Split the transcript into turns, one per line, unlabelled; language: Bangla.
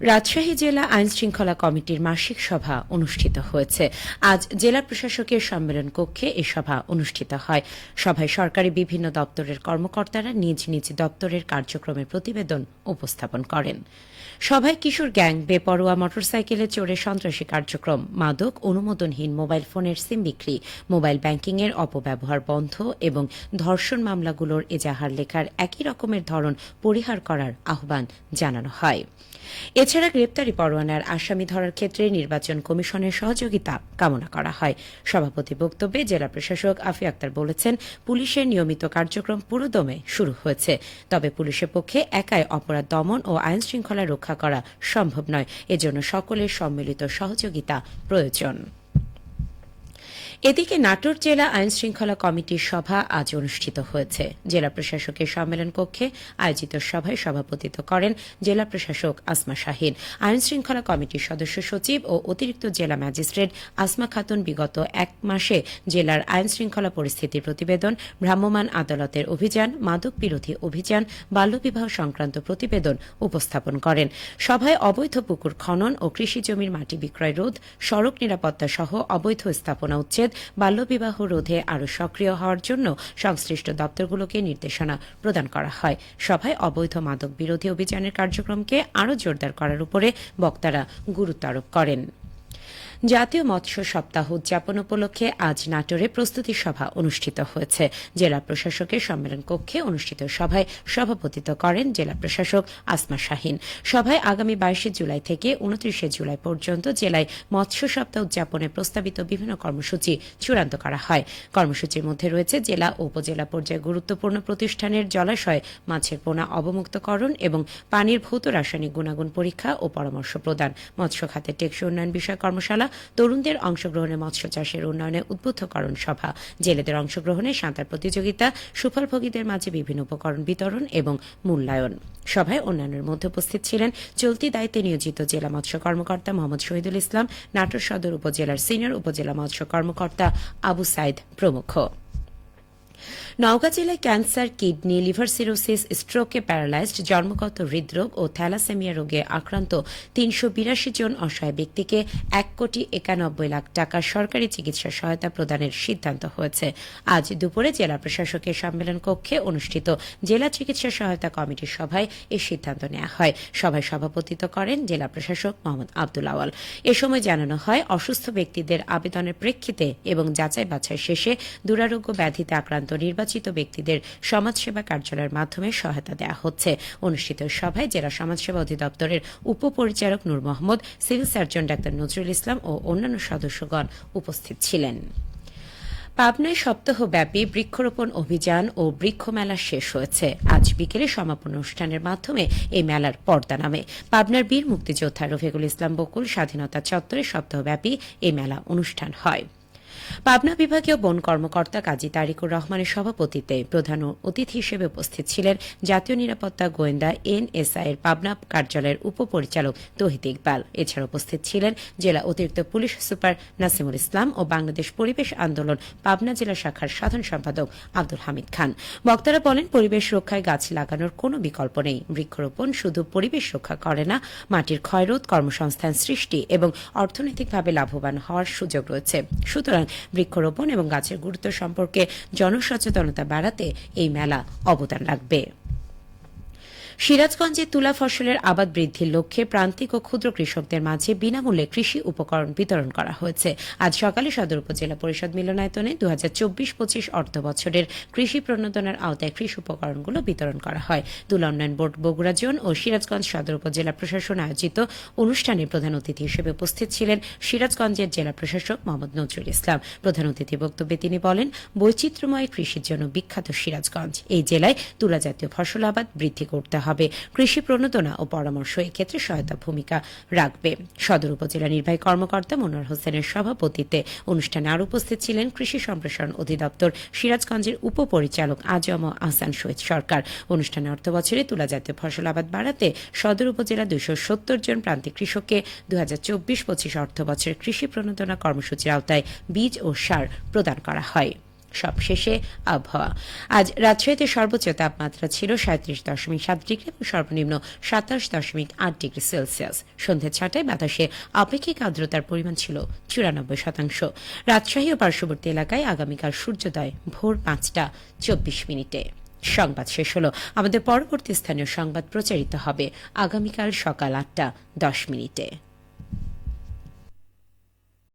রাজশাহী জেলা আইন শৃঙ্খলা কমিটির মাসিক সভা অনুষ্ঠিত হয়েছে। আজ জেলা প্রশাসকের সম্মেলন কক্ষে এ সভা অনুষ্ঠিত হয়। সভায় সরকারি বিভিন্ন দপ্তরের কর্মকর্তারা নিজ নিজ দপ্তরের কার্যক্রমের প্রতিবেদন উপস্থাপন করেন। সভায় কিশোর গ্যাং, বেপরোয়া মোটরসাইকেলে চড়ে সন্ত্রাসী কার্যক্রম, মাদক, অনুমোদনহীন মোবাইল ফোনের সিম বিক্রি, মোবাইল ব্যাংকিংয়ের অপব্যবহার বন্ধ এবং ধর্ষণ মামলাগুলোর এজাহার লেখার একই রকমের ধরন পরিহার করার আহ্বান জানানো হয়। এছাড়া গ্রেপ্তারি পরোয়ানার আসামি ধরার ক্ষেত্রে নির্বাচন কমিশনের সহযোগিতা কামনা করা হয়। সভাপতি বক্তব্যে জেলা প্রশাসক আফি আক্তার বলেছেন, পুলিশের নিয়মিত কার্যক্রম পুরোদমে শুরু হয়েছে। তবে পুলিশের পক্ষে একাই অপরাধ দমন ও আইন শৃঙ্খলা রক্ষা করা সম্ভব নয়। এজন্য সকলের সম্মিলিত সহযোগিতা প্রয়োজন। এদিকে নাটোর জেলা আইন শৃঙ্খলা কমিটির সভা আজ অনুষ্ঠিত হয়েছে। জেলা প্রশাসকের সম্মেলন কক্ষে আয়োজিত সভায় সভাপতিত্ব করেন জেলা প্রশাসক আসমা শাহিন। আইন শৃঙ্খলা কমিটির সদস্য সচিব ও অতিরিক্ত জেলা ম্যাজিস্ট্রেট আসমা খাতুন বিগত এক মাসে জেলার আইন শৃঙ্খলা পরিস্থিতির প্রতিবেদন, ভ্রাম্যমাণ আদালতের অভিযান, মাদক বিরোধী অভিযান, বাল্যবিবাহ সংক্রান্ত প্রতিবেদন উপস্থাপন করেন। সভায় অবৈধ পুকুর খনন ও কৃষি জমির মাটি বিক্রয় রোধ, সড়ক নিরাপত্তা সহ অবৈধ স্থাপনা উচ্ছেদ বাল্যবিবাহ রোধে আরও সক্রিয় হওয়ার জন্য সংশ্লিষ্ট দপ্তরগুলোকে নির্দেশনা প্রদান করা হয়। সভায় অবৈধ মাদক বিরোধী অভিযানের কার্যক্রমকে আরও জোরদার করার উপরে বক্তারা গুরুত্ব আরোপ করেন। জাতীয় মৎস্য সপ্তাহ উদযাপন উপলক্ষে আজ নাটোরে প্রস্তুতি সভা অনুষ্ঠিত হয়েছে। জেলা প্রশাসকের সম্মেলন কক্ষে অনুষ্ঠিত সভায় সভাপতিত্ব করেন জেলা প্রশাসক আসমা শাহিন। সভায় আগামী বাইশে জুলাই থেকে উনত্রিশে জুলাই পর্যন্ত জেলায় মৎস্য সপ্তাহ উদযাপনে প্রস্তাবিত বিভিন্ন কর্মসূচি চূড়ান্ত করা হয়। কর্মসূচির মধ্যে রয়েছে জেলা ও উপজেলা পর্যায়ে গুরুত্বপূর্ণ প্রতিষ্ঠানের জলাশয়, মাছের পোনা অবমুক্তকরণ এবং পানির ভৌত রাসায়নিক গুণাগুণ পরীক্ষা ও পরামর্শ প্রদান। মৎস্য খাতের টেকসই উন্নয়ন বিষয় কর্মশালা তরুণদের অংশগ্রহণে মৎস্য চাষের উন্নয়নে উদ্বুদ্ধকরণ সভা। জেলেদের অংশগ্রহণে সাঁতার প্রতিযোগিতা, সুফলভোগীদের মাঝে বিভিন্ন উপকরণ বিতরণ এবং মূল্যায়ন। সভায় অন্যান্যের মধ্যে উপস্থিত ছিলেন চলতি দায়িত্বে নিয়োজিত জেলা মৎস্য কর্মকর্তা মোহাম্মদ শহীদুল ইসলাম, নাটোর সদর উপজেলার সিনিয়র উপজেলা মৎস্য কর্মকর্তা আবু সাইদ প্রমুখ। নওগাঁ জেলায় ক্যান্সার, কিডনি, লিভার সিরোসিস, স্ট্রোকে প্যারালাইজড, জন্মগত হৃদরোগ ও থ্যালাসেমিয়া রোগে আক্রান্ত তিনশো বিরাশি জন অসহায় ব্যক্তিকে এক কোটি একানব্বই লাখ টাকা সরকারি চিকিৎসা সহায়তা প্রদানের সিদ্ধান্ত হয়েছে। আজ দুপুরে জেলা প্রশাসকের সম্মেলন কক্ষে অনুষ্ঠিত জেলা চিকিৎসা সহায়তা কমিটির সভায় এই সিদ্ধান্ত নেওয়া হয়। সভায় সভাপতিত্ব করেন জেলা প্রশাসক মোহাম্মদ আব্দুল আওয়াল এ সময় জানানো হয়, অসুস্থ ব্যক্তিদের আবেদনের প্রেক্ষিতে এবং যাচাই বাছাই শেষে দুরারোগ্য ব্যাধিতে আক্রান্ত নির্বাচন নির্বাচিত ব্যক্তিদের সমাজসেবা কার্যালয়ের মাধ্যমে সহায়তা দেওয়া হচ্ছে। অনুষ্ঠিত সভায় জেলা সমাজসেবা অধিদপ্তরের উপপরিচালক Nur Mohammad, civil surgeon doctor Nazrul Islam ও অন্যান্য সদস্যগণ উপস্থিত ছিলেন। পাবনায় সপ্তাহব্যাপী বৃক্ষরোপণ অভিযান ও বৃক্ষ মেলা শেষ হয়েছে। আজ বিকেলে সমাপন অনুষ্ঠানের মাধ্যমে এই মেলার পর্দা নামে। পাবনার বীর মুক্তিযোদ্ধা রফিকুল ইসলাম বকুল স্বাধীনতা চত্বরে সপ্তাহব্যাপী এই মেলা অনুষ্ঠান হয়। পাবনা বিভাগীয় বন কর্মকর্তা কাজী তারিকুর রহমানের সভাপতিত্বে প্রধান অতিথি হিসেবে উপস্থিত ছিলেন জাতীয় নিরাপত্তা গোয়েন্দা এনএসআই এর পাবনা কার্যালয়ের উপপরিচালক তহিদ ইকবাল। এছাড়া উপস্থিত ছিলেন জেলা অতিরিক্ত পুলিশ সুপার নাসিমুল ইসলাম ও বাংলাদেশ পরিবেশ আন্দোলন পাবনা জেলা শাখার সাধারণ সম্পাদক আব্দুল হামিদ খান। বক্তারা বলেন, পরিবেশ রক্ষায় গাছ লাগানোর কোনো বিকল্প নেই। বৃক্ষরোপণ শুধু পরিবেশ রক্ষা করে না, মাটির ক্ষয়রোধ, কর্মসংস্থান সৃষ্টি এবং অর্থনৈতিকভাবে লাভবান হওয়ার সুযোগ রয়েছে। সুতরাং বৃক্ষরোপণ এবং গাছের গুরুত্ব সম্পর্কে জনসচেতনতা বাড়াতে এই মেলা অবদান রাখবে। সিরাজগঞ্জে তুলা ফসলের আবাদ বৃদ্ধির লক্ষ্যে প্রান্তিক ও ক্ষুদ্র কৃষকদের মাঝে বিনামূল্যে কৃষি উপকরণ বিতরণ করা হয়েছে। আজ সকালে সদর উপজেলা পরিষদ মিলনায়তনে দু হাজার চব্বিশ পঁচিশ অর্থ বছরের কৃষি প্রণোদনার আওতায় কৃষি উপকরণগুলো বিতরণ করা হয়। তুলা উন্নয়ন বোর্ড বগুড়া জোন ও সিরাজগঞ্জ সদর উপজেলা প্রশাসন আয়োজিত অনুষ্ঠানে প্রধান অতিথি হিসেবে উপস্থিত ছিলেন সিরাজগঞ্জের জেলা প্রশাসক মোহাম্মদ নজরুল ইসলাম। প্রধান অতিথি বক্তব্যে তিনি বলেন, বৈচিত্র্যময় কৃষির জন্য বিখ্যাত সিরাজগঞ্জ। এই জেলায় তুলা জাতীয় ফসল আবাদ বৃদ্ধি করতে হবে। কৃষি প্রণোদনা ও পরামর্শ এক্ষেত্রে সহায়তা ভূমিকা রাখবে। সদর উপজেলা নির্বাহী কর্মকর্তা মনোয়ার হোসেনের সভাপতিত্বে অনুষ্ঠানে আর উপস্থিত ছিলেন কৃষি সম্প্রসারণ অধিদপ্তর সিরাজগঞ্জের উপপরিচালক আজম আহসান শহীদ সরকার। অনুষ্ঠানে অর্থ বছরে তুলা জাতীয় ফসল আবাদ বাড়াতে সদর উপজেলা দুইশো সত্তর জন প্রান্তিক কৃষককে দু হাজার চব্বিশ পঁচিশ অর্থ বছরের কৃষি প্রণোদনা কর্মসূচির আওতায় বীজ ও সার প্রদান করা হয়। সবশেষে আবহাওয়া। আজ রাজশাহীতে সর্বোচ্চ তাপমাত্রা ছিল সাঁত্রিশ দশমিক সাত ডিগ্রি এবং সর্বনিম্ন সাতাশ দশমিক আট ডিগ্রি সেলসিয়াস। সন্ধ্যে ছটায় বাতাসে আপেক্ষিক আর্দ্রতার পরিমাণ ছিল চুরানব্বই শতাংশ। রাজশাহী ও পার্শ্ববর্তী এলাকায় আগামীকাল সূর্যোদয় ভোর পাঁচটা চব্বিশ মিনিটে। সংবাদ শেষ হলো। আমাদের পরবর্তী স্থানীয় সংবাদ প্রচারিত হবে আগামীকাল সকাল আটটা দশ মিনিটে।